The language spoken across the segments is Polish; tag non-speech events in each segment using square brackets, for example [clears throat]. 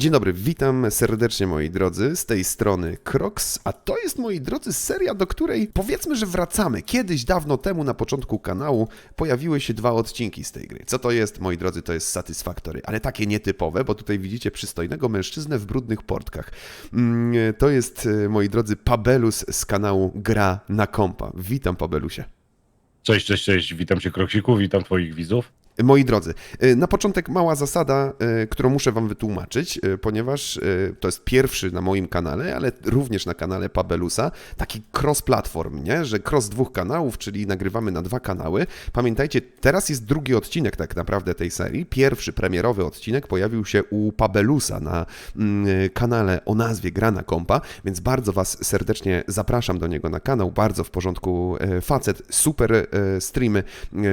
Dzień dobry, witam serdecznie moi drodzy, z tej strony Crocs, a to jest moi drodzy seria, do której powiedzmy, że wracamy. Kiedyś, dawno temu na początku kanału pojawiły się dwa odcinki z tej gry. Co to jest, moi drodzy, to jest Satisfactory, ale takie nietypowe, bo tutaj widzicie przystojnego mężczyznę w brudnych portkach. Mm, To jest, e, moi drodzy, Pabelus z kanału Gra na Kompa. Witam Pabelusie. Cześć, cześć, cześć, witam cię Kroksiku, witam twoich widzów. Moi drodzy, y, na początek mała zasada, y, którą muszę Wam wytłumaczyć, y, ponieważ to jest pierwszy na moim kanale, ale również na kanale Pabelusa, taki cross-platform, nie? że cross dwóch kanałów, czyli nagrywamy na dwa kanały. Pamiętajcie, teraz jest drugi odcinek tak naprawdę tej serii. Pierwszy premierowy odcinek pojawił się u Pabelusa na mm, kanale o nazwie Grana Kompa, więc bardzo Was serdecznie zapraszam do niego na kanał. Bardzo w porządku facet, super streamy,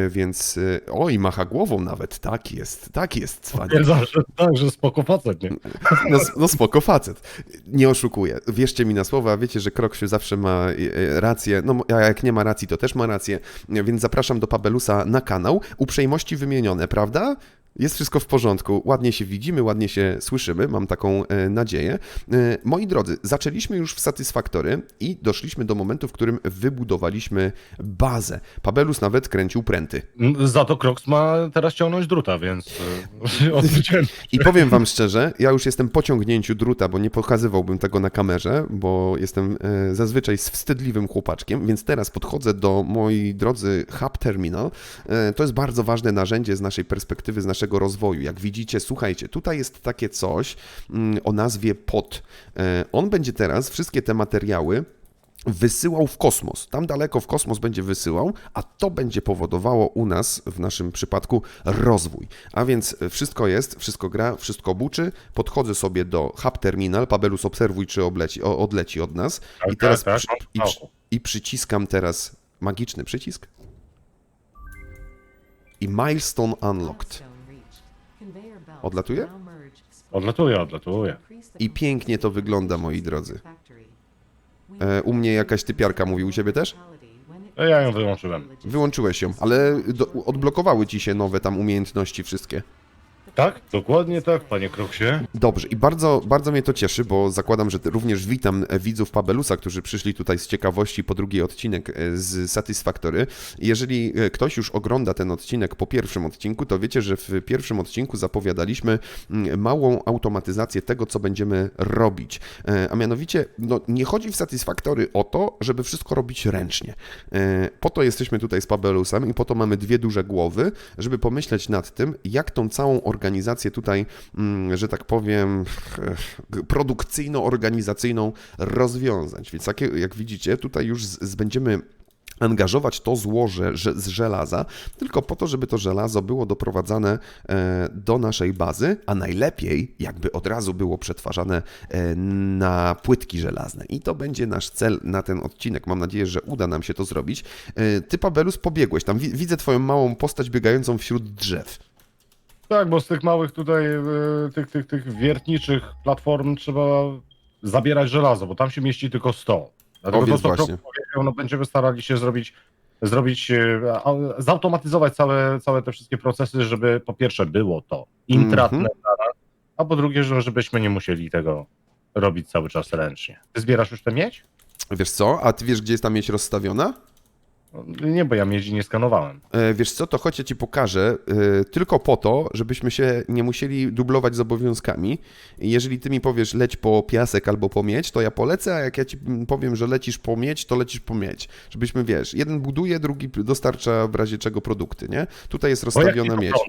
więc oj, macha głową nawet, tak jest, tak jest. Twierdzam, że tak, że spoko facet, nie? [laughs] No, no spoko facet. Nie oszukuję. Wierzcie mi na słowa, wiecie, że Kroksiu zawsze ma e, e, rację. No a jak nie ma racji, to też ma rację. Więc zapraszam do Pabelusa na kanał. Uprzejmości wymienione, prawda? Jest wszystko w porządku. Ładnie się widzimy, ładnie się słyszymy, mam taką e, nadzieję. E, moi drodzy, zaczęliśmy już w Satisfactory i doszliśmy do momentu, w którym wybudowaliśmy bazę. Pabelus nawet kręcił pręty. Za to Kroks ma teraz ciągnąć druta, więc [laughs] odwróciłem. I powiem wam szczerze, ja już jestem po ciągnięciu druta, bo nie pokazywałbym tego na kamerze, bo jestem e, zazwyczaj z wstydliwym chłopaczkiem, więc teraz podchodzę do, moi drodzy, Hub Terminal. E, To jest bardzo ważne narzędzie z naszej perspektywy, z naszego rozwoju. Jak widzicie, słuchajcie, tutaj jest takie coś mm, o nazwie POT. E, On będzie teraz wszystkie te materiały wysyłał w kosmos. Tam daleko w kosmos będzie wysyłał, a to będzie powodowało u nas, w naszym przypadku, rozwój. A więc wszystko jest, wszystko gra, wszystko buczy. Podchodzę sobie do Hub Terminal, Pabelus obserwuj, czy obleci, o, odleci od nas. Tak, I teraz tak, przy, tak, i, przy, i przyciskam teraz magiczny przycisk. I Milestone Unlocked. Odlatuje? Odlatuje, odlatuje. I pięknie to wygląda, moi drodzy. E, u mnie jakaś typiarka mówi, u ciebie też? A Ja ją wyłączyłem. Wyłączyłeś ją, ale do, odblokowały ci się nowe tam umiejętności wszystkie. Tak, dokładnie tak, panie Kroksie. Dobrze i bardzo, bardzo mnie to cieszy, bo zakładam, że również witam widzów Pabelusa, którzy przyszli tutaj z ciekawości po drugi odcinek e, z Satisfactory. Jeżeli e, ktoś już ogląda ten odcinek po pierwszym odcinku, to wiecie, że w pierwszym odcinku zapowiadaliśmy mm, małą automatyzację tego, co będziemy robić. E, A mianowicie, no, nie chodzi w Satisfactory o to, żeby wszystko robić ręcznie. Po to jesteśmy tutaj z Pabelusem i po to mamy dwie duże głowy, żeby pomyśleć nad tym, jak tą całą organizację tutaj, mm, że tak powiem, [laughs] produkcyjno-organizacyjną rozwiązać. Więc jak, jak widzicie, tutaj już z, będziemy angażować to złoże że- z żelaza, tylko po to, żeby to żelazo było doprowadzane e, do naszej bazy, a najlepiej jakby od razu było przetwarzane e, na płytki żelazne. I to będzie nasz cel na ten odcinek. Mam nadzieję, że uda nam się to zrobić. E, Ty, Pabelus, pobiegłeś tam. Wi- Widzę twoją małą postać biegającą wśród drzew. Tak, bo z tych małych tutaj, y, tych, tych, tych wiertniczych platform trzeba zabierać żelazo, bo tam się mieści tylko 100. Dlatego O, to, co Krok właśnie. powiedział, no będziemy starali się zrobić, zrobić, y, a- zautomatyzować całe, całe te wszystkie procesy, żeby po pierwsze było to intratne Mhm. dla nas, a po drugie, że- żebyśmy nie musieli tego robić cały czas ręcznie. Ty zbierasz już tę miedź? Wiesz co? A ty wiesz, gdzie jest ta miedź rozstawiona? Nie, bo ja miedzi nie skanowałem. E, Wiesz co, to chodź ja ci pokażę, e, tylko po to, żebyśmy się nie musieli dublować z obowiązkami. I Jeżeli ty mi powiesz leć po piasek albo po miedź, to ja polecę, a jak ja ci powiem, że lecisz po miedź, to lecisz po miedź. Żebyśmy, wiesz, jeden buduje, drugi dostarcza w razie czego produkty, nie? Tutaj jest Bo jak rozstawiona ci miedź.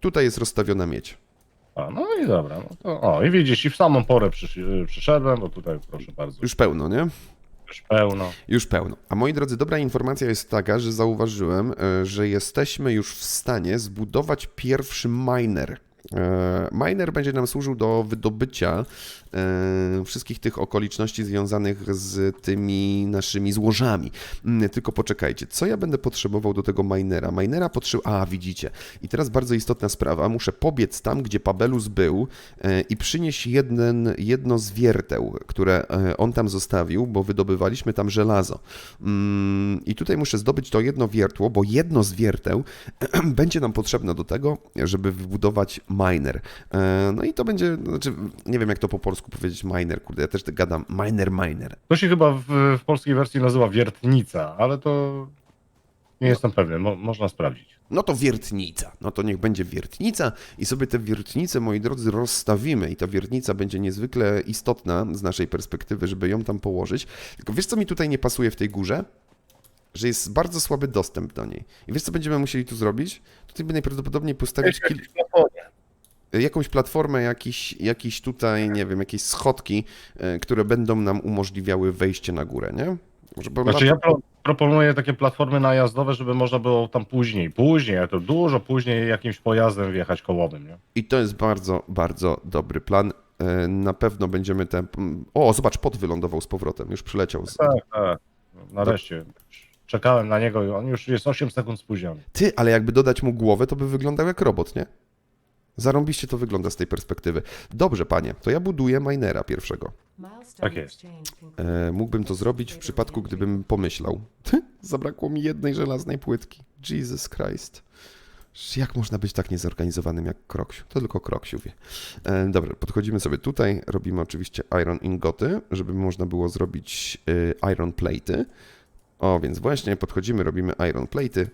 Tutaj jest rozstawiona miedź. A, no i dobra. No to, o, i widzisz, i w samą porę przysz, przyszedłem, bo tutaj proszę bardzo, Już pełno, nie? Już pełno. Już pełno. A moi drodzy, dobra informacja jest taka, że zauważyłem, e, że jesteśmy już w stanie zbudować pierwszy miner. E, Miner będzie nam służył do wydobycia wszystkich tych okoliczności związanych z tymi naszymi złożami. Mm, Tylko poczekajcie, co ja będę potrzebował do tego minera? Minera potrzeba. A, widzicie. I teraz bardzo istotna sprawa. Muszę pobiec tam, gdzie Pabelus był e, i przynieść jeden, jedno z wierteł, które e, on tam zostawił, bo wydobywaliśmy tam żelazo. Mm, I tutaj muszę zdobyć to jedno wiertło, bo jedno z wierteł [clears throat] będzie nam potrzebne do tego, żeby wybudować miner. E, No i to będzie, znaczy, nie wiem jak to po polsku powiedzieć miner, kurde, ja też tak gadam miner, miner. To się chyba w, w polskiej wersji nazywa wiertnica, ale to nie jestem pewny, mo, można sprawdzić. No to wiertnica. No to niech będzie wiertnica i sobie tę wiertnicę, moi drodzy, rozstawimy i ta wiertnica będzie niezwykle istotna z naszej perspektywy, żeby ją tam położyć. Tylko wiesz, co mi tutaj nie pasuje w tej górze? Że jest bardzo słaby dostęp do niej. I wiesz, co będziemy musieli tu zrobić? Tutaj by najprawdopodobniej postawić kil... jakąś platformę, jakiś, jakiś tutaj, nie wiem, jakieś schodki, e, które będą nam umożliwiały wejście na górę, nie? Może Znaczy ja pro, proponuję takie platformy najazdowe, żeby można było tam później, później, ale to dużo później jakimś pojazdem wjechać kołowym, nie? I to jest bardzo, bardzo dobry plan. E, Na pewno będziemy te. O, zobacz, pot wylądował z powrotem, już przyleciał. Z... Tak, tak. Nareszcie. Czekałem na niego i on już jest 8 sekund spóźniony. Ty, ale jakby dodać mu głowę, to by wyglądał jak robot, nie? Zarąbiście to wygląda z tej perspektywy. Dobrze, panie, to ja buduję minera pierwszego. Tak jest. E, mógłbym to zrobić w przypadku, gdybym pomyślał. Zabrakło mi jednej żelaznej płytki. Jesus Christ. Jak można być tak niezorganizowanym jak Kroksiu? To tylko Kroksiu wie. E, dobra, podchodzimy sobie tutaj, robimy oczywiście iron ingoty, żeby można było zrobić e, iron plate'y. O, więc właśnie podchodzimy, robimy iron plate'y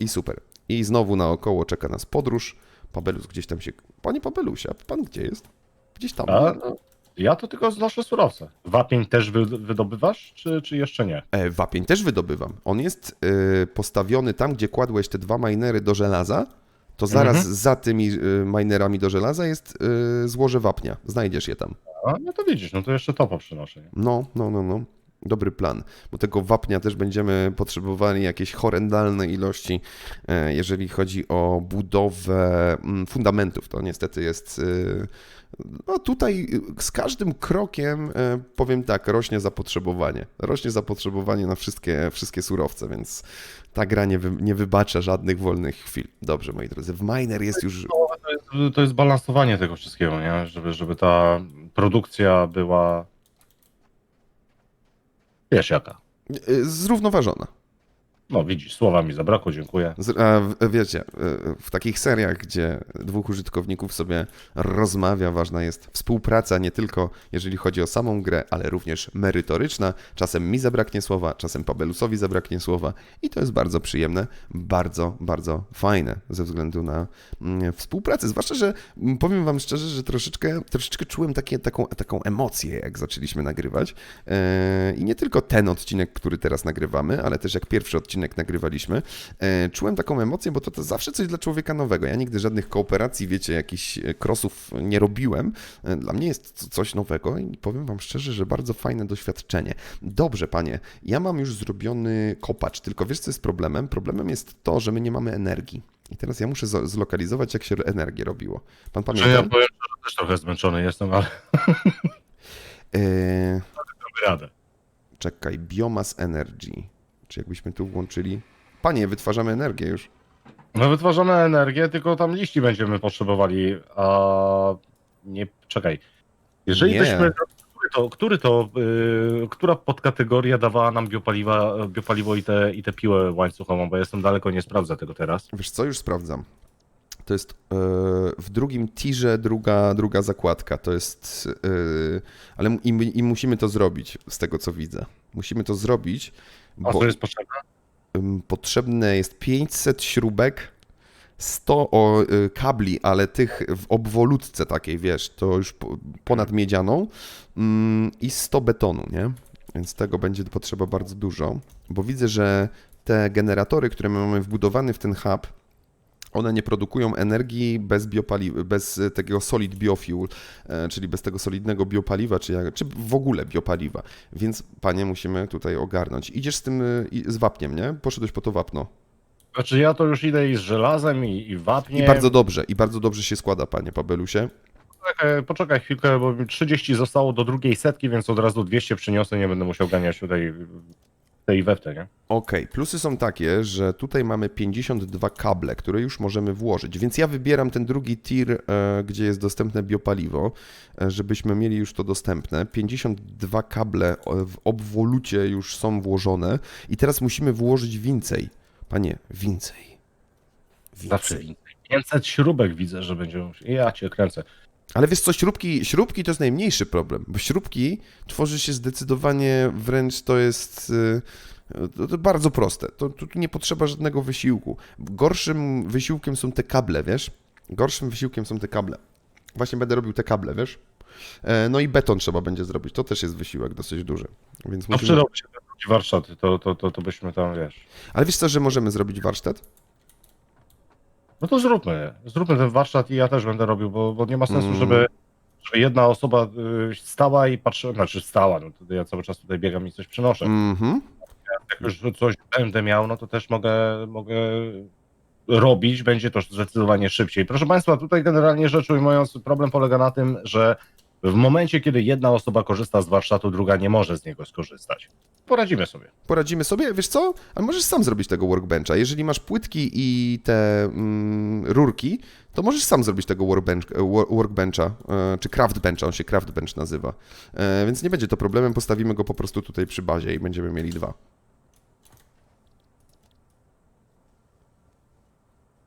i super. I znowu naokoło czeka nas podróż. Pabelus gdzieś tam się... Panie Pabelusia, pan gdzie jest? Gdzieś tam. A, no, ja to tylko znoszę surowce. Wapień też wy, wydobywasz, czy, czy jeszcze nie? E, wapień też wydobywam. On jest e, postawiony tam, gdzie kładłeś te dwa minery do żelaza, to zaraz Mhm. za tymi e, minerami do żelaza jest e, złoże wapnia. Znajdziesz je tam. A, no to widzisz, no to jeszcze topa przynoszę. Nie? No, no, no, no. Dobry plan, bo tego wapnia też będziemy potrzebowali jakieś horrendalne ilości, e, jeżeli chodzi o budowę mm, fundamentów. To niestety jest. e, No tutaj z każdym krokiem, e, powiem tak, rośnie zapotrzebowanie. Rośnie zapotrzebowanie na wszystkie, wszystkie surowce, więc ta gra nie, wy, nie wybacza żadnych wolnych chwil. Dobrze, moi drodzy. W Miner jest już. To jest, to jest balansowanie tego wszystkiego, nie? Żeby, żeby ta produkcja była. Wiesz jaka. zrównoważona. No widzisz, słowa mi zabrakło, dziękuję. Wiecie, y, w takich seriach, gdzie dwóch użytkowników sobie rozmawia, ważna jest współpraca nie tylko jeżeli chodzi o samą grę, ale również merytoryczna. Czasem mi zabraknie słowa, czasem Pabelusowi zabraknie słowa i to jest bardzo przyjemne, bardzo, bardzo fajne ze względu na mm, współpracę. Zwłaszcza, że mm, powiem wam szczerze, że troszeczkę, troszeczkę czułem takie, taką, taką emocję, jak zaczęliśmy nagrywać. E, I nie tylko ten odcinek, który teraz nagrywamy, ale też jak pierwszy odcinek nagrywaliśmy, e, czułem taką emocję, bo to, to zawsze coś dla człowieka nowego. Ja nigdy żadnych kooperacji, wiecie, jakichś e, crossów nie robiłem. E, Dla mnie jest to coś nowego i powiem wam szczerze, że bardzo fajne doświadczenie. Dobrze, panie, ja mam już zrobiony kopacz, tylko wiesz, co jest problemem? Problemem jest to, że my nie mamy energii. I teraz ja muszę zo- zlokalizować, jak się energię robiło. Pan Że ja pamięta? powiem, że też trochę zmęczony jestem, ale E, [laughs] radę. czekaj, biomass energy. Czy jakbyśmy tu włączyli? Panie, wytwarzamy energię już. No wytwarzamy energię, tylko tam liści będziemy potrzebowali, a nie, czekaj. Jeżeli Nie. byśmy, który to, który to yy, która podkategoria dawała nam biopaliwa, biopaliwo i te, i tę piłę łańcuchową, bo ja jestem daleko, nie sprawdzę tego teraz. Wiesz co, już sprawdzam. To jest e, w drugim tirze druga, druga zakładka. To jest. e, ale i, my- i musimy to zrobić, z tego co widzę. Musimy to zrobić, A co jest potrzebne? potrzebne jest 500 śrubek, 100 o, y, kabli, ale tych w obwolutce takiej, wiesz, to już po, ponad miedzianą mm, i 100 betonu, nie? Więc tego będzie potrzeba bardzo dużo, bo widzę, że te generatory, które my mamy wbudowane w ten hub, one nie produkują energii bez bez e, takiego solid biofuel, e, czyli bez tego solidnego biopaliwa, czy, jak, czy w ogóle biopaliwa. Więc, panie, musimy tutaj ogarnąć. Idziesz z tym, e, z wapniem, nie? Poszedłeś po to wapno. Znaczy ja to już idę i z żelazem, i, i wapnie. I bardzo dobrze, i bardzo dobrze się składa, panie Pabelusie. Poczekaj, poczekaj chwilkę, bo mi 30 zostało do drugiej setki, więc od razu 200 przyniosę, nie będę musiał ganiać tutaj tej we w te, nie? Okej, plusy są takie, że tutaj mamy 52 kable, które już możemy włożyć, więc ja wybieram ten drugi tir, e, gdzie jest dostępne biopaliwo, e, żebyśmy mieli już to dostępne. 52 kable o- w obwolucie już są włożone i teraz musimy włożyć więcej. Panie, więcej. Zawsze Więcej. więcej, 500 śrubek widzę, że będzie. Ja cię kręcę. Ale wiesz co, śrubki, śrubki to jest najmniejszy problem, bo śrubki tworzy się zdecydowanie wręcz to jest y, to, to bardzo proste. To, tu nie potrzeba żadnego wysiłku. Gorszym wysiłkiem są te kable, wiesz? Gorszym wysiłkiem są te kable. Właśnie będę robił te kable, wiesz? E, No i beton trzeba będzie zrobić. To też jest wysiłek dosyć duży. Więc No musimy... przydałby się warsztat, to, to, to, to byśmy tam, wiesz. Ale wiesz co, że możemy zrobić warsztat? No to zróbmy. Zróbmy ten warsztat i ja też będę robił, bo, bo nie ma sensu, Mm. żeby, żeby jedna osoba y, stała i patrzyła, znaczy stała, no to ja cały czas tutaj biegam i coś przynoszę. Mhm. Jak już coś będę miał, no to też mogę, mogę robić, będzie to zdecydowanie szybciej. Proszę Państwa, tutaj generalnie rzecz ujmując, problem polega na tym, że w momencie, kiedy jedna osoba korzysta z warsztatu, druga nie może z niego skorzystać. Poradzimy sobie. Poradzimy sobie, wiesz co? A możesz sam zrobić tego workbencha. Jeżeli masz płytki i te mm, rurki, to możesz sam zrobić tego workbench, wo- workbencha, e, czy craftbencha, on się craftbench nazywa. E, Więc nie będzie to problemem, postawimy go po prostu tutaj przy bazie i będziemy mieli dwa.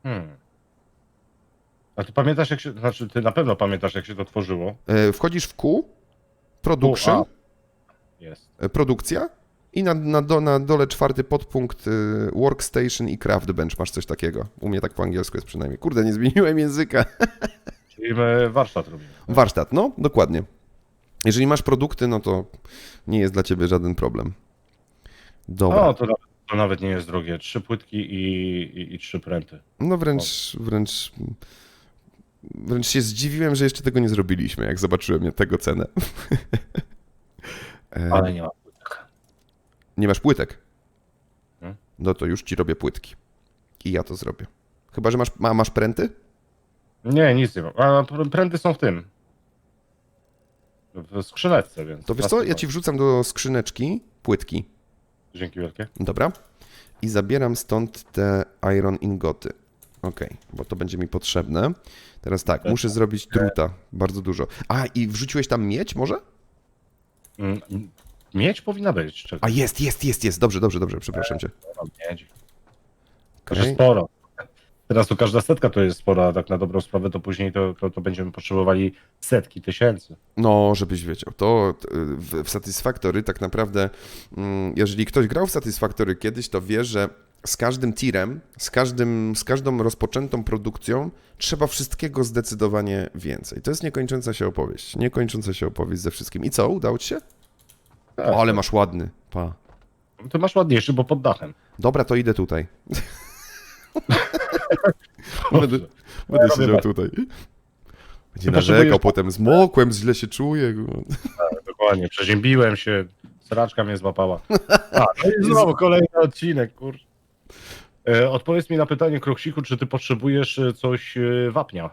Hmm. A ty pamiętasz, jak się, znaczy ty na pewno pamiętasz, jak się to tworzyło? E, Wchodzisz w Q, production, Jest. e, produkcja i na, na, do, na dole czwarty podpunkt e, workstation i craftbench, masz coś takiego. U mnie tak po angielsku jest przynajmniej. Kurde, nie zmieniłem języka. [laughs] Czyli my warsztat robimy. Warsztat, no, dokładnie. Jeżeli masz produkty, no to nie jest dla ciebie żaden problem. Dobra. O, to nawet, to nawet nie jest drogie. Trzy płytki i, i, i trzy pręty. No wręcz, wręcz, wręcz się zdziwiłem, że jeszcze tego nie zrobiliśmy, jak zobaczyłem tego cenę. [laughs] E, Ale nie ma płytek. Nie masz płytek? Hmm? No to już ci robię płytki. I ja to zrobię. Chyba, że masz, ma, masz pręty? Nie, nic nie mam. A pr- pręty są w tym. W skrzyneczce, więc. To wiesz co, ja ci wrzucam do skrzyneczki płytki. Dzięki wielkie. Dobra. I zabieram stąd te iron ingoty. Ok, bo to będzie mi potrzebne. Teraz tak, muszę zrobić druta. Bardzo dużo. A, i wrzuciłeś tam miedź może? Mm, Miedź powinna być. Czekaj, A, jest, jest, jest, jest. Dobrze, dobrze, dobrze, przepraszam cię. miedź. Okej. Okay. sporo. Teraz to każda setka to jest spora, a tak na dobrą sprawę to później to, to, to będziemy potrzebowali setki tysięcy. No, żebyś wiedział, to w, w Satisfactory tak naprawdę, mm, jeżeli ktoś grał w Satisfactory kiedyś, to wie, że z każdym tirem, z, każdym, z każdą rozpoczętą produkcją trzeba wszystkiego zdecydowanie więcej. To jest niekończąca się opowieść. Niekończąca się opowieść ze wszystkim. I co, udało ci się? Tak, O, ale masz ładny. Pa. To masz ładniejszy, bo pod dachem. Dobra, to idę tutaj. [laughs] będę będę robię siedział tak. tutaj. Będzie Ty narzekał potem, zmokłem, źle się czuję. Dokładnie, przeziębiłem się, sraczka mnie złapała. [laughs] A, no i znowu kolejny odcinek, kur... E, Odpowiedz mi na pytanie, Kroksiku, czy ty potrzebujesz e, coś e, wapnia?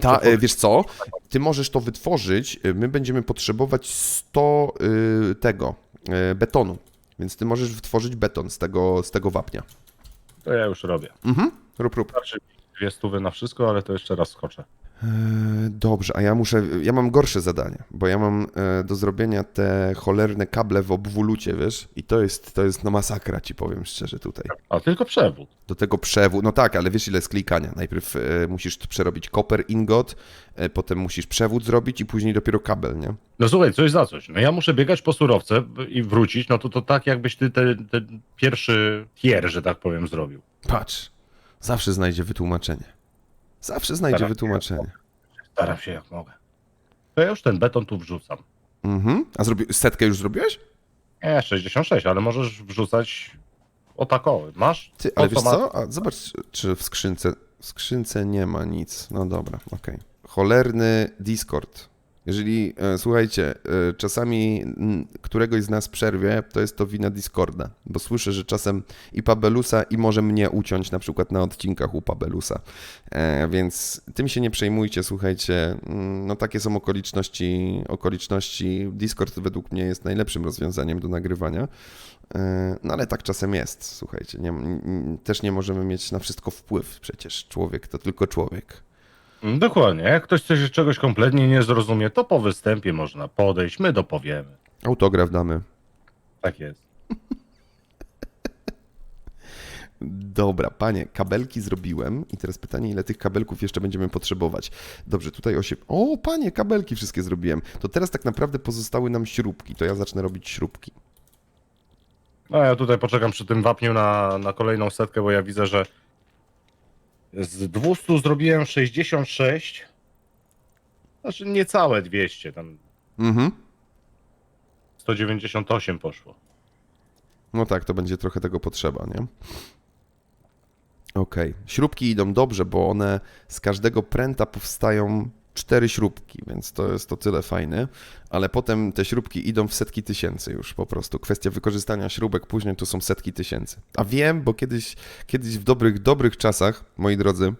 Ta, wiesz co? Ty możesz to wytworzyć. My będziemy potrzebować 100 y, tego betonu. Więc ty możesz wytworzyć beton z tego, z tego wapnia. To ja już robię. Mhm. Rób, rób. Znaczy dwie stówy na wszystko, ale to jeszcze raz skoczę. E, Dobrze, a ja muszę. Ja mam gorsze zadanie, bo ja mam e, do zrobienia te cholerne kable w obwolucie, wiesz? I to jest, to jest no masakra, ci powiem szczerze tutaj. A tylko przewód. Do tego przewu, no tak, ale wiesz ile jest klikania. Najpierw e, musisz przerobić copper ingot, potem musisz przewód zrobić i później dopiero kabel, nie? No słuchaj, coś za coś. No ja muszę biegać po surowce i wrócić, no to to tak jakbyś ty ten, ten pierwszy tier, że tak powiem, zrobił. Patrz, zawsze znajdzie wytłumaczenie. Zawsze znajdzie Staram się. wytłumaczenie. Staram się jak mogę. To ja już ten beton tu wrzucam. Mhm. A zrobi... setkę już zrobiłeś? Nie, 66, ale możesz wrzucać o takowy. Masz? Ty, ale wiesz co? A zobacz, czy w skrzynce. W skrzynce nie ma nic. No dobra, okej. Cholerny Discord. Jeżeli, e, słuchajcie, e, czasami któregoś z nas przerwie, to jest to wina Discorda, bo słyszę, że czasem i Pabelusa, i może mnie uciąć na przykład na odcinkach u Pabelusa. E, więc tym się nie przejmujcie, słuchajcie. Mm, No takie są okoliczności, okoliczności. Discord według mnie jest najlepszym rozwiązaniem do nagrywania. No ale tak czasem jest, słuchajcie. Nie, też nie możemy mieć na wszystko wpływ. Przecież człowiek to tylko człowiek. Mm, Dokładnie. Jak ktoś coś, czegoś kompletnie nie zrozumie, to po występie można podejść, my dopowiemy. Autograf damy. Tak jest. [laughs] Dobra, panie, kabelki zrobiłem i teraz pytanie, ile tych kabelków jeszcze będziemy potrzebować. Dobrze, tutaj osiem... O, panie, kabelki wszystkie zrobiłem. To teraz tak naprawdę pozostały nam śrubki, to ja zacznę robić śrubki. No ja tutaj poczekam przy tym wapniu na, na kolejną setkę, bo ja widzę, że z 200 zrobiłem 66. Znaczy niecałe 200, tam Mhm. 198 poszło. No tak, to będzie trochę tego potrzeba, nie? Okej. Śrubki idą dobrze, bo one z każdego pręta powstają cztery śrubki, więc to jest to tyle fajne, ale potem te śrubki idą w setki tysięcy już po prostu. Kwestia wykorzystania śrubek później to są setki tysięcy. A wiem, bo kiedyś, kiedyś w dobrych, dobrych czasach, moi drodzy,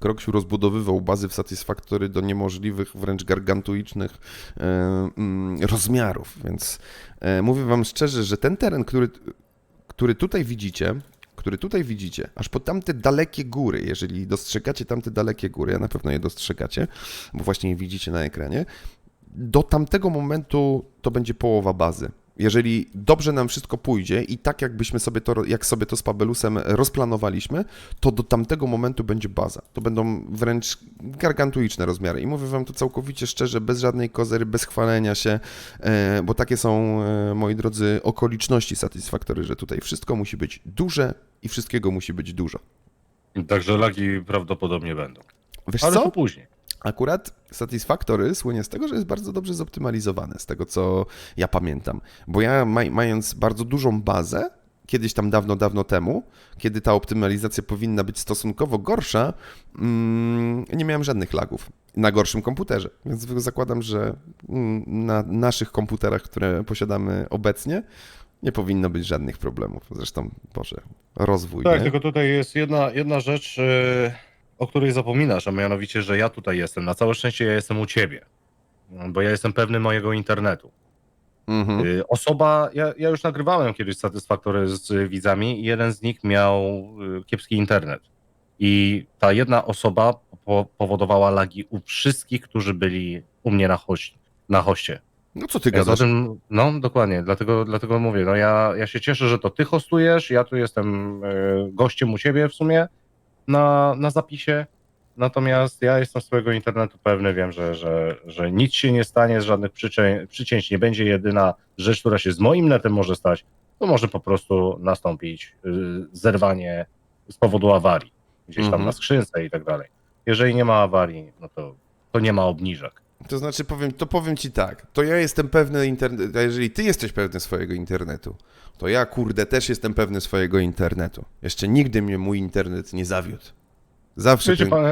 Kroksiu rozbudowywał bazy w Satisfactory do niemożliwych, wręcz gargantuicznych e, mm, rozmiarów, więc e, mówię wam szczerze, że ten teren, który, który tutaj widzicie, który tutaj widzicie, aż po tamte dalekie góry, jeżeli dostrzegacie tamte dalekie góry, a na pewno je dostrzegacie, bo właśnie je widzicie na ekranie, do tamtego momentu to będzie połowa bazy. Jeżeli dobrze nam wszystko pójdzie i tak jakbyśmy sobie to, jak sobie to z Pabelusem rozplanowaliśmy, to do tamtego momentu będzie baza. To będą wręcz gargantuiczne rozmiary. I mówię wam to całkowicie szczerze, bez żadnej kozery, bez chwalenia się, e, bo takie są, e, moi drodzy, okoliczności Satisfactory, że tutaj wszystko musi być duże i wszystkiego musi być dużo. Także lagi prawdopodobnie będą. Wiesz Ale co? to później. Akurat Satisfactory słynie z tego, że jest bardzo dobrze zoptymalizowane, z tego co ja pamiętam. Bo ja maj, mając bardzo dużą bazę, kiedyś tam dawno, dawno temu, kiedy ta optymalizacja powinna być stosunkowo gorsza, mm, nie miałem żadnych lagów na gorszym komputerze. Więc zakładam, że mm, na naszych komputerach, które posiadamy obecnie, nie powinno być żadnych problemów. Zresztą, Boże, rozwój. Tak, nie? tylko tutaj jest jedna, jedna rzecz, e, o której zapominasz, a mianowicie, że ja tutaj jestem. Na całe szczęście ja jestem u ciebie. Bo ja jestem pewny mojego internetu. Mhm. Y, Osoba, ja, ja już nagrywałem kiedyś Satysfactory z y, widzami i jeden z nich miał y, kiepski internet. I ta jedna osoba po, powodowała lagi u wszystkich, którzy byli u mnie na, hoś, na hoście. No co ty gadasz? tym, no dokładnie, dlatego, dlatego mówię, no ja, ja się cieszę, że to ty hostujesz, ja tu jestem y, gościem u ciebie w sumie na, na zapisie, natomiast ja jestem swojego internetu pewny, wiem, że, że, że nic się nie stanie, z żadnych przyczę, przycięć nie będzie, jedyna rzecz, która się z moim netem może stać, to może po prostu nastąpić y, zerwanie z powodu awarii, gdzieś tam Mhm. na skrzynce i tak dalej. Jeżeli nie ma awarii, no to, to nie ma obniżek. To znaczy, powiem, to powiem ci tak, to ja jestem pewny internetu, a jeżeli ty jesteś pewny swojego internetu, to ja, kurde, też jestem pewny swojego internetu. Jeszcze nigdy mnie mój internet nie zawiódł. Zawsze, Wiecie, ten... pan,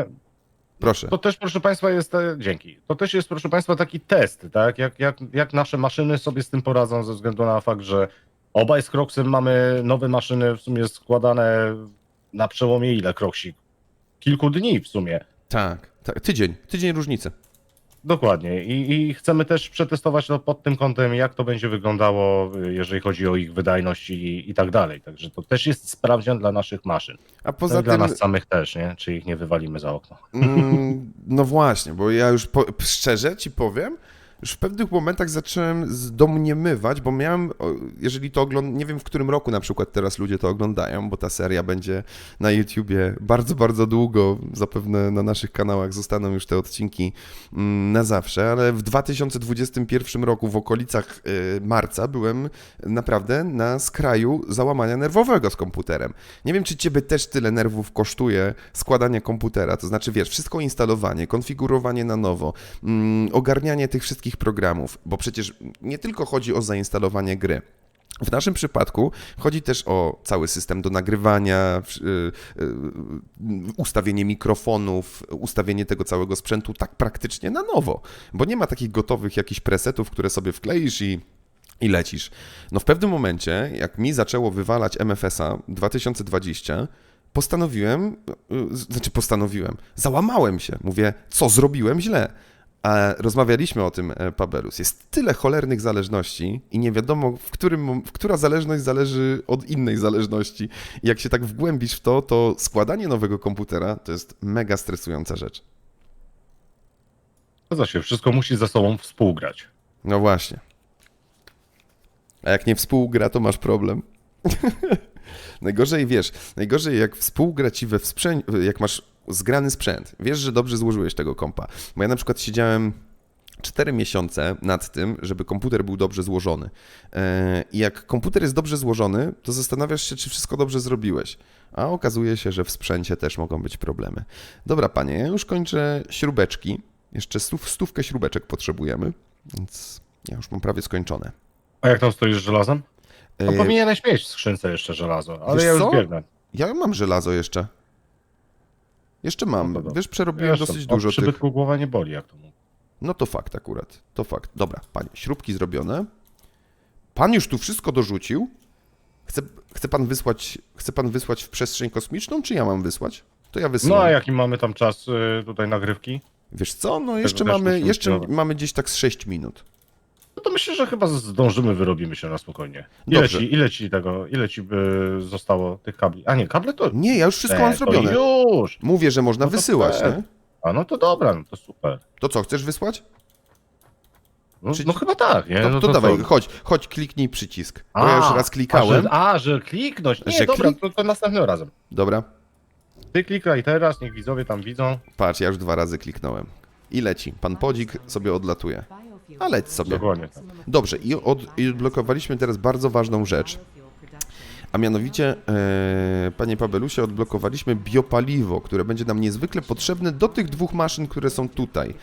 proszę. To też, proszę Państwa, jest. e, Dzięki. To też jest, proszę Państwa, taki test, tak? Jak, jak, jak nasze maszyny sobie z tym poradzą, ze względu na fakt, że obaj z Kroksem mamy nowe maszyny w sumie składane na przełomie ile Kroksik? Kilku dni w sumie. Tak, tak, tydzień, tydzień różnicy. Dokładnie. I, I chcemy też przetestować to pod tym kątem, jak to będzie wyglądało, y, jeżeli chodzi o ich wydajność i, i tak dalej. Także to też jest sprawdzian dla naszych maszyn. A Poza poza dla tym, nas samych też, nie? Czy ich nie wywalimy za okno. mm, no właśnie, bo ja już po, szczerze ci powiem, już w pewnych momentach zacząłem zdomniemywać, bo miałem, jeżeli to oglądam, nie wiem w którym roku na przykład teraz ludzie to oglądają, bo ta seria będzie na YouTubie bardzo, bardzo długo, zapewne na naszych kanałach zostaną już te odcinki mm, na zawsze, ale w 2021 roku w okolicach y, marca byłem naprawdę na skraju załamania nerwowego z komputerem. Nie wiem, czy ciebie też tyle nerwów kosztuje składanie komputera, to znaczy, wiesz, wszystko instalowanie, konfigurowanie na nowo, mm, ogarnianie tych wszystkich programów, bo przecież nie tylko chodzi o zainstalowanie gry. W naszym przypadku chodzi też o cały system do nagrywania, y, y, ustawienie mikrofonów, ustawienie tego całego sprzętu tak praktycznie na nowo, bo nie ma takich gotowych jakichś presetów, które sobie wkleisz i i lecisz. No w pewnym momencie, jak mi zaczęło wywalać MFS-a 2020, postanowiłem, y, znaczy postanowiłem, załamałem się. Mówię, co zrobiłem źle. A rozmawialiśmy o tym, e, Paberus. Jest tyle cholernych zależności i nie wiadomo, w, którym, w która zależność zależy od innej zależności. I jak się tak wgłębisz w to, to składanie nowego komputera to jest mega stresująca rzecz. Zgadza się, wszystko musi ze sobą współgrać. No właśnie. A jak nie współgra, to masz problem. [laughs] Najgorzej, wiesz, najgorzej jak współgra ci we sprzęt, jak masz zgrany sprzęt, wiesz, że dobrze złożyłeś tego kompa. Bo ja na przykład siedziałem 4 miesiące nad tym, żeby komputer był dobrze złożony. E, I jak komputer jest dobrze złożony, to zastanawiasz się, czy wszystko dobrze zrobiłeś. A okazuje się, że w sprzęcie też mogą być problemy. Dobra, panie, ja już kończę śrubeczki. Jeszcze stów, stówkę śrubeczek potrzebujemy, więc ja już mam prawie skończone. A jak tam stoisz z żelazem? No powinieneś mieć w skrzynce jeszcze żelazo, ale Wiesz ja już co? biegnę. Ja mam żelazo jeszcze. Jeszcze mam. No. Wiesz, przerobiłem Wiesz, dosyć dużo tych. przybytku głowa nie boli, jak to mówię. No to fakt akurat. To fakt. Dobra, panie, śrubki zrobione. Pan już tu wszystko dorzucił. Chce, chce pan wysłać, chce pan wysłać w przestrzeń kosmiczną, czy ja mam wysłać? To ja wysyłam. No a jaki mamy tam czas y, tutaj nagrywki? Wiesz co? No jeszcze mamy, jeszcze mamy gdzieś tak z 6 minut. No to myślę, że chyba zdążymy, wyrobimy się na spokojnie. Ile Dobrze. ci, ile ci tego, ile ci by zostało tych kabli? A nie, kable to... Nie, ja już wszystko E, mam to zrobione. już! Mówię, że można No to wysyłać, super. nie? A no to dobra, no to super. To co, chcesz wysłać? No, no chyba tak, nie? To, no to dawaj, co? chodź, chodź, kliknij przycisk. Bo ja już raz A, klikałem. że, a, że kliknąć. Nie, Że dobra, klik- to, to następnym razem. Dobra. Ty klikaj teraz, niech widzowie tam widzą. Patrz, ja już dwa razy kliknąłem. I leci. Pan Podzik sobie odlatuje. A leć sobie. Dokładnie. Dobrze, i, od, i odblokowaliśmy teraz bardzo ważną rzecz. A mianowicie, e, panie Pabelusie, odblokowaliśmy biopaliwo, które będzie nam niezwykle potrzebne do tych dwóch maszyn, które są tutaj.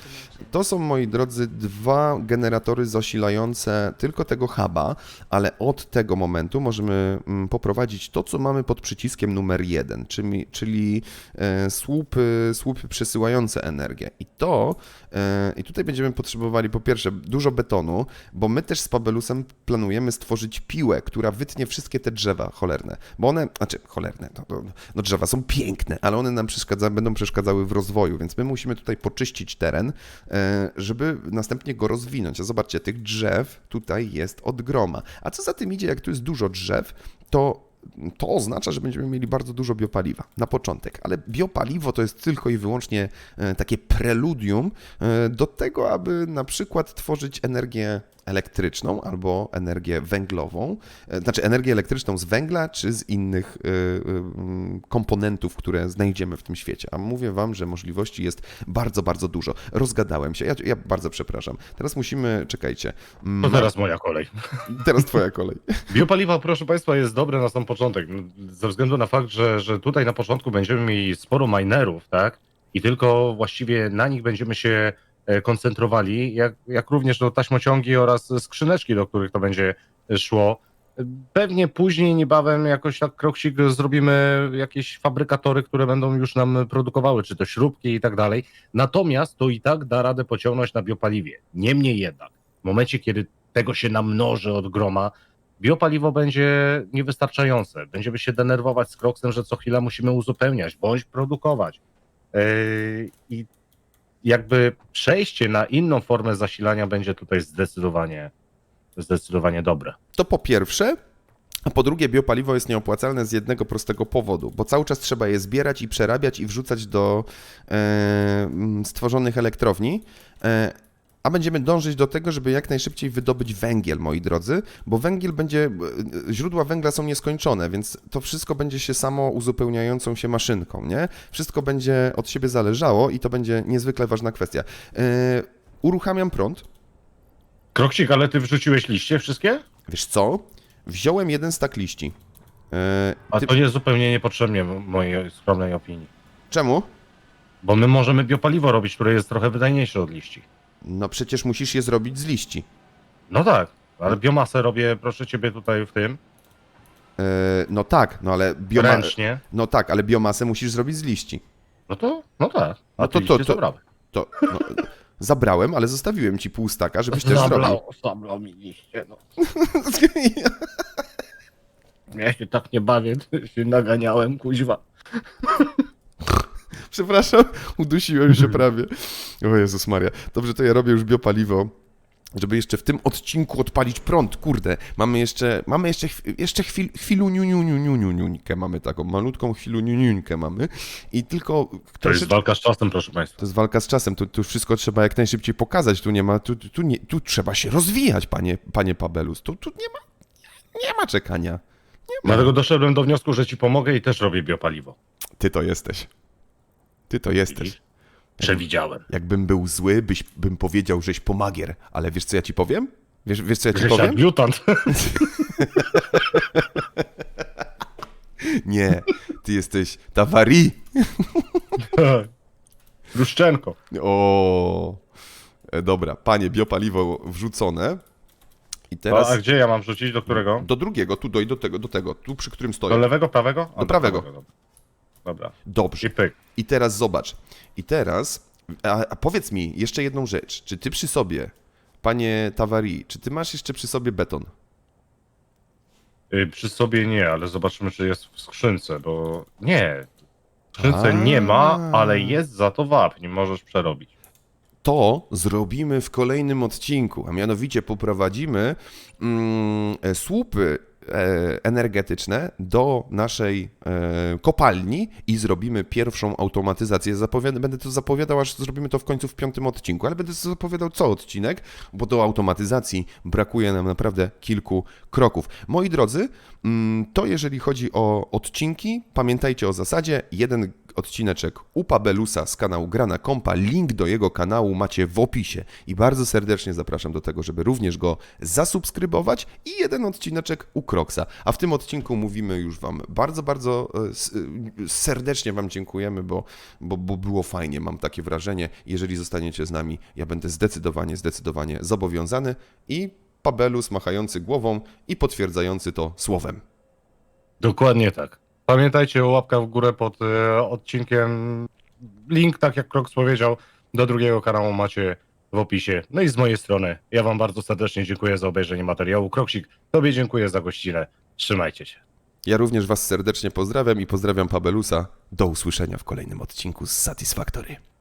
To są, moi drodzy, dwa generatory zasilające tylko tego huba, ale od tego momentu możemy mm, poprowadzić to, co mamy pod przyciskiem numer jeden, czyli, czyli e, słupy, słupy przesyłające energię. I to, e, i tutaj będziemy potrzebowali po pierwsze dużo betonu, bo my też z Pabelusem planujemy stworzyć piłę, która wytnie wszystkie te drzewa cholerne, bo one, znaczy cholerne, no, no, no drzewa są piękne, ale one nam przeszkadza, będą przeszkadzały w rozwoju, więc my musimy tutaj poczyścić teren, e, żeby następnie go rozwinąć. A zobaczcie, tych drzew tutaj jest od groma. A co za tym idzie, jak tu jest dużo drzew, to to oznacza, że będziemy mieli bardzo dużo biopaliwa na początek, ale biopaliwo to jest tylko i wyłącznie e, takie preludium e, do tego, aby na przykład tworzyć energię elektryczną albo energię węglową, e, znaczy energię elektryczną z węgla czy z innych e, e, komponentów, które znajdziemy w tym świecie. A mówię Wam, że możliwości jest bardzo, bardzo dużo. Rozgadałem się, ja, ja bardzo przepraszam. Teraz musimy, czekajcie, To mm, teraz moja kolej. teraz Twoja kolej. [laughs] Biopaliwo, proszę Państwa, jest dobre na sam początek. Ze względu na fakt, że, że tutaj na początku będziemy mieli sporo minerów, tak? I tylko właściwie na nich będziemy się koncentrowali, jak, jak również do taśmociągi oraz skrzyneczki, do których to będzie szło. Pewnie później, niebawem jakoś tak kroksik zrobimy jakieś fabrykatory, które będą już nam produkowały, czy to śrubki i tak dalej. Natomiast to i tak da radę pociągnąć na biopaliwie. Niemniej jednak, w momencie, kiedy tego się namnoży od groma, biopaliwo będzie niewystarczające. Będziemy się denerwować z kroksem, że co chwila musimy uzupełniać bądź produkować. Yy, I jakby przejście na inną formę zasilania będzie tutaj zdecydowanie, zdecydowanie dobre. To po pierwsze, a po drugie, biopaliwo jest nieopłacalne z jednego prostego powodu, bo cały czas trzeba je zbierać i przerabiać i wrzucać do e, stworzonych elektrowni. E, a będziemy dążyć do tego, żeby jak najszybciej wydobyć węgiel, moi drodzy, bo węgiel będzie, e, źródła węgla są nieskończone, więc to wszystko będzie się samo uzupełniającą się maszynką, nie? Wszystko będzie od siebie zależało i to będzie niezwykle ważna kwestia. E, uruchamiam prąd. Kroksik, ale ty wrzuciłeś liście wszystkie? Wiesz co? Wziąłem jeden stak liści. E, A ty- to jest zupełnie niepotrzebnie w mojej skromnej opinii. Czemu? Bo my możemy biopaliwo robić, które jest trochę wydajniejsze od liści. No przecież musisz je zrobić z liści. No tak, ale biomasę robię, proszę ciebie, tutaj w tym, E, no tak, no ale bioma... ręcznie. No tak, ale biomasę musisz zrobić z liści. No to, no tak. A No to- to- to-. To no, [laughs] zabrałem, ale zostawiłem ci pół staka, żebyś też zrobił. Zabrał, zabrał mi liście, no. [laughs] Ja się tak nie bawię, [laughs] się naganiałem, kuźwa. Przepraszam, udusiłem się prawie. O Jezus Maria. Dobrze, to ja robię już biopaliwo. Żeby jeszcze w tym odcinku odpalić prąd, kurde, mamy jeszcze, mamy jeszcze, jeszcze chwil, chwilu niu, niu, niu, niu, niu, niuńkę mamy taką, malutką chwilu niu, niuńkę mamy i tylko To jest walka z czasem, proszę państwa. To jest walka z czasem, tu, tu wszystko trzeba jak najszybciej pokazać, tu nie ma, tu, tu, nie, tu trzeba się rozwijać, panie, panie Pabelus, tu, tu nie ma, nie ma czekania. Dlatego doszedłem do wniosku, że ci pomogę i też robię biopaliwo. Ty to jesteś. Ty to jesteś. Przewidziałem. Jakbym był zły, byś, bym powiedział, żeś pomagier. Ale wiesz, co ja ci powiem? Wiesz, wiesz co ja ci Żeś powiem? adjutant. [laughs] Nie, ty jesteś Tawari. [laughs] Luszczenko. O, e, dobra, panie, biopaliwo wrzucone. I A, teraz a gdzie ja mam rzucić? Do którego? do drugiego, tu doj, do tego, do tego, tu przy którym Do stoję. lewego, prawego? A, Do prawego. dobra. Dobra. Dobrze. I pyk. I teraz zobacz. I teraz, a, a powiedz mi jeszcze jedną rzecz. Czy ty przy sobie, panie Tawari, czy ty masz jeszcze przy sobie beton? Y, Przy sobie nie, ale zobaczymy, czy jest w skrzynce, bo nie. W skrzynce A. nie ma, ale jest za to wapń, możesz przerobić. To zrobimy w kolejnym odcinku, a mianowicie poprowadzimy mm, e, słupy energetyczne do naszej e, kopalni i zrobimy pierwszą automatyzację. Będę to zapowiadał, aż zrobimy to w końcu w piątym odcinku, ale będę to zapowiadał co odcinek, bo do automatyzacji brakuje nam naprawdę kilku kroków. Moi drodzy, mm, to jeżeli chodzi o odcinki, pamiętajcie o zasadzie, jeden odcineczek u Pabelusa z kanału Grana Kompa. Link do jego kanału macie w opisie i bardzo serdecznie zapraszam do tego, żeby również go zasubskrybować i jeden odcineczek u Kroksa. A w tym odcinku mówimy już Wam bardzo, bardzo e, e, serdecznie Wam dziękujemy, bo, bo, bo było fajnie, mam takie wrażenie. Jeżeli zostaniecie z nami, ja będę zdecydowanie, zdecydowanie zobowiązany i Pabelus machający głową i potwierdzający to słowem. Dokładnie tak. Pamiętajcie o łapkach w górę pod e, odcinkiem. Link, tak jak Kroks powiedział, do drugiego kanału macie w opisie. No i z mojej strony, ja Wam bardzo serdecznie dziękuję za obejrzenie materiału. Kroksik, Tobie dziękuję za gościnę. Trzymajcie się. Ja również Was serdecznie pozdrawiam i pozdrawiam Pabelusa. Do usłyszenia w kolejnym odcinku z Satisfactory.